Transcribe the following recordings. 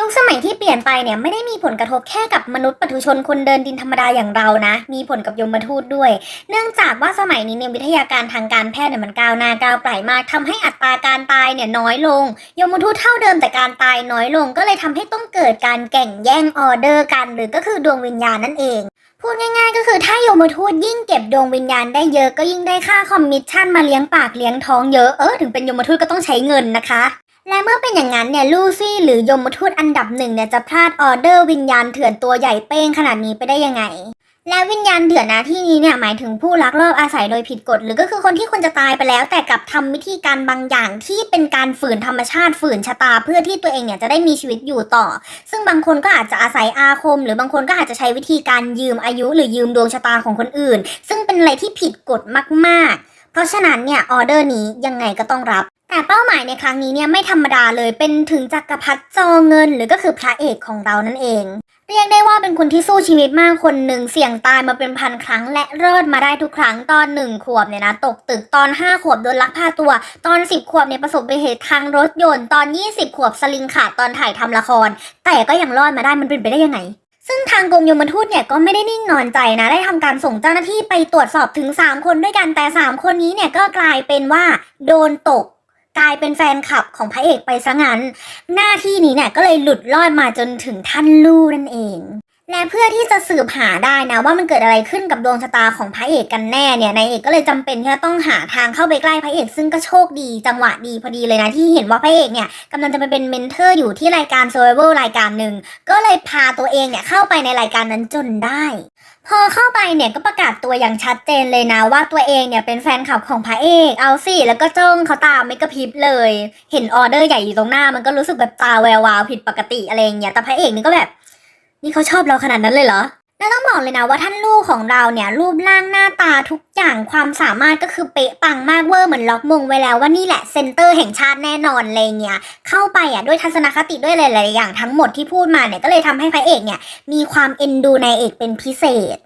ยุคสมัยที่เปลี่ยนไปเนี่ยไม่ได้มีผลกระทบแค่กับมนุษย์ปุถุชนคนเดินดินธรรมดาอย่างเรานะ มีผลกับยมทูตด้วย เนื่องจากว่าสมัยนี้เนี่ยวิทยาการทางการแพทย์เนี่ยมันก้าวหน้าก้าวไกลมากทำให้อัตราการตายเนี่ยน้อยลง ยมทูตเท่าเดิมแต่การตายน้อยลง ก็เลยทำให้ต้องเกิดการแข่งแย่งออเดอร์กัน หรือก็คือดวงวิญญาณนั่นเองพูดง่ายๆ ก็คือถ้าโยมทูตยิ่งเก็บดวงวิญญาณได้เยอะก็ยิ่งได้ค่าคอมมิชชั่นมาเลี้ยงปากเลี้ยงท้องเยอะเออถึงเป็นโยมทูตก็ต้องใช้เงินนะคะ และเมื่อเป็นอย่างนั้นเนี่ยลูซี่หรือยมทูตอันดับหนึ่งเนี่ยจะพลาดออเดอร์วิญญาณเถื่อนตัวใหญ่เป้งขนาดนี้ไปได้ยังไง และวิญญาณเถื่อนนะที่นี้เนี่ยหมายถึงผู้ลักลอบอาศัยโดยผิดกฎ หรือก็คือคนที่ควรจะตายไปแล้ว แต่กลับทำวิธีการบางอย่างที่เป็นการฝืนธรรมชาติฝืนชะตา เพื่อที่ตัวเองเนี่ยจะได้มีชีวิตอยู่ต่อ ซึ่งบางคนก็อาจจะอาศัยอาคม หรือบางคนก็อาจจะใช้วิธีการยืมอายุ หรือยืมดวงชะตาของคนอื่น ซึ่งเป็นอะไรที่ผิดกฎมาก ๆ เพราะฉะนั้นเนี่ยออเดอร์นี้ยังไงก็ต้องรับ แต่เป้าหมายในครั้งนี้เนี่ยไม่ธรรมดาเลยเป็นถึงจักรพรรดิจอเงิน หรือก็คือพระเอกของเรานั่นเอง เรียกได้ว่าเป็นคนที่สู้ชีวิตมากคนหนึ่งเสี่ยงตายมาเป็นพันครั้ง และรอดมาได้ทุกครั้งตอนหนึ่งขวบเนี่ยนะตกตึกตอนห้าขวบโดนลักพาตัว ตอนสิบขวบเนี่ยประสบอุบัติเหตุทางรถยนต์ตอนยี่สิบขวบสลิงขาดตอนถ่ายทำละคร แต่ก็ยังรอดมาได้มันเป็นไปได้ยังไงซึ่งทางกรมยมทูตเนี่ยก็ไม่ได้นิ่งนอนใจนะ ได้ทำการส่งเจ้าหน้าที่ไปตรวจสอบถึง 3 คนด้วยกันแต่ 3 คนนี้เนี่ยก็กลายเป็นว่า โดนตก กลายเป็นแฟนคลับของพระเอกไปซะงั้น หน้าที่นี้เนี่ยก็เลยหลุดรอดมาจนถึงท่านลู่นั่นเอง และเพื่อที่จะสืบหาได้นะว่ามันเกิดอะไรขึ้นกับดวงชะตาของพระเอกกันแน่เนี่ยนายเอกก็เลยจำเป็นที่จะต้องหาทางเข้าไปใกล้พระเอก ซึ่งก็โชคดีจังหวะดีพอดีเลยนะที่เห็นว่าพระเอกเนี่ยกำลังจะไปเป็นเมนเทอร์อยู่ที่รายการ Survival รายการหนึ่งก็เลยพาตัวเองเนี่ยเข้าไปในรายการนั้นจนได้ พอเข้าไปเนี่ยก็ประกาศตัวอย่างชัดเจนเลยนะว่าตัวเองเนี่ยเป็นแฟนคลับของพระเอกเอาสิแล้วก็จ้องเขาตามไม่กระพริบเลย เห็นออเดอร์ใหญ่อยู่ตรงหน้า มันก็รู้สึกแบบตาแวววาวผิดปกติอะไรอย่างเงี้ยแต่พระเอกนี่ก็แบบ นี่เขาชอบเราขนาดนั้นเลยเหรอ แล้วต้องบอกเลยนะว่าท่านลูกของเราเนี่ยรูปร่างหน้าตาทุกอย่างความสามารถก็คือเป๊ะปังมากเวอร์เหมือนล็อกมงไว้แล้วว่านี่แหละเซนเตอร์แห่งชาติแน่นอนเลยเนี่ยเข้าไปอะด้วยทัศนคติด้วยหลายๆอย่างทั้งหมดที่พูดมาเนี่ยก็เลยทำให้พระเอกเนี่ยมีความเอ็นดูนายเอกเป็นพิเศษ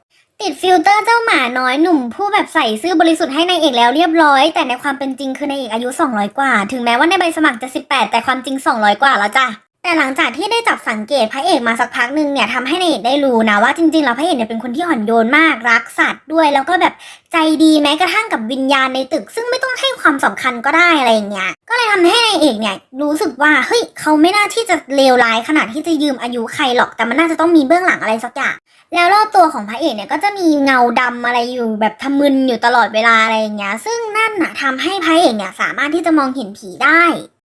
ติดฟิลเตอร์เจ้าหมาน้อยหนุ่ม ผู้แบบใส่ซื่อบริสุทธิ์ให้ในายเอกแล้วเรียบร้อย แต่ในความเป็นจริงคือนายเอกอายุ 200 กว่า ถึงแม้ว่าในใบสมัครจะ 18 แต่ความจริง 200 กว่าแล้วจ้ะ แต่หลังจากที่ได้จับสังเกตพระเอกมาสักพักหนึ่งเนี่ยทำให้นายเอกได้รู้นะว่าจริงๆแล้วพระเอกเนี่ยเป็นคนที่อ่อนโยนมากรักสัตว์ด้วย แล้วก็แบบใจดีแม้กระทั่งกับวิญญาณในตึก ซึ่งไม่ต้องให้ความสำคัญก็ได้อะไรอย่างเงี้ยก็เลยทำให้นายเอกเนี่ยรู้สึกว่าเฮ้ยเขาไม่น่าที่จะเลวร้ายขนาดที่จะยืมอายุใครหรอกแต่มันน่าจะต้องมีเบื้องหลังอะไรสักอย่างแล้วรอบตัวของพระเอกเนี่ยก็จะมีเงาดำอะไรอยู่แบบทะมึนอยู่ตลอดเวลาอะไรอย่างเงี้ยซึ่งนั่นนะทำให้พระเอกเนี่ยสามารถที่จะมองเห็นผีได้